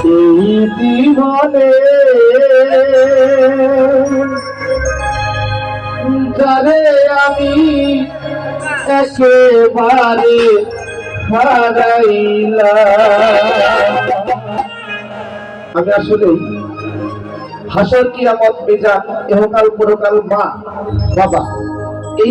এই জীবনে আমি একেবারে আমি আসলে হাসর কিয়ামত মিজান এহকাল পরকাল মা বাবা এই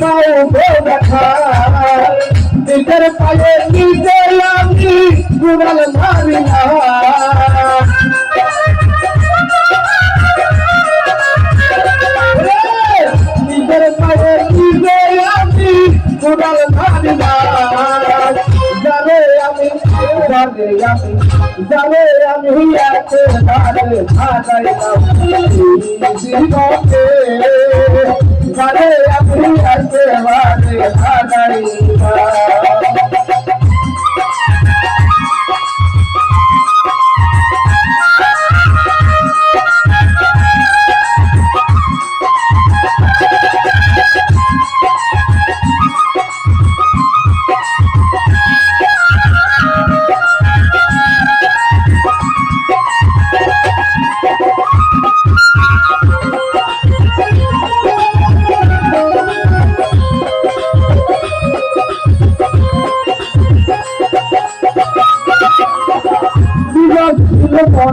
গো দেখা নিজের পায়ে নিজে আমি গুড়াল মারি না। নিজের পায়ে নিজে আমি গুড়াল মারি না। জানে আমি জীবনকে জানে আমি একেবারে হারাইলাম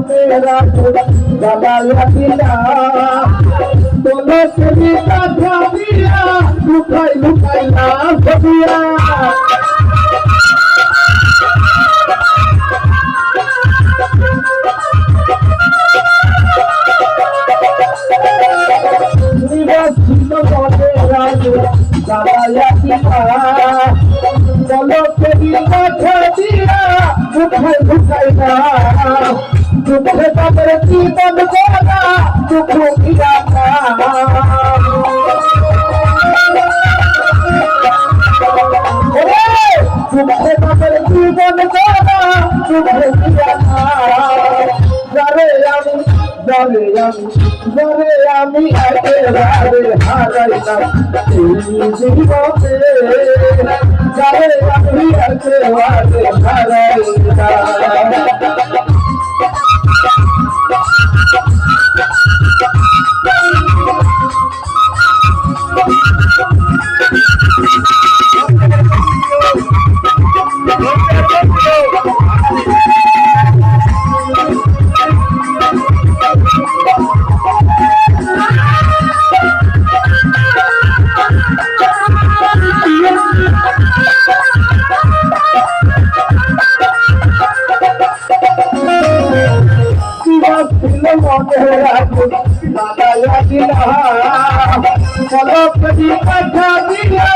মনে রাখো দাদা লাগিলা। তোলো তুমি কথা দিয়া লুকাই লুকাই না ভাবিয়া দাদা লাগিলা। তুমি কথা দিয়া লুকাই লুকাই না দুঃখে তাদের জীবন গলা দুঃখ কিরাতা দুঃখে তাদের জীবন গলা দুঃখ কিরাতা যারে আমি যারে আমি যারে আমি একেবারে হারাইলাম এই জীবনে যারে আমি একেবারে হারাইলাম লাগিলা কলপ কথা দিয়া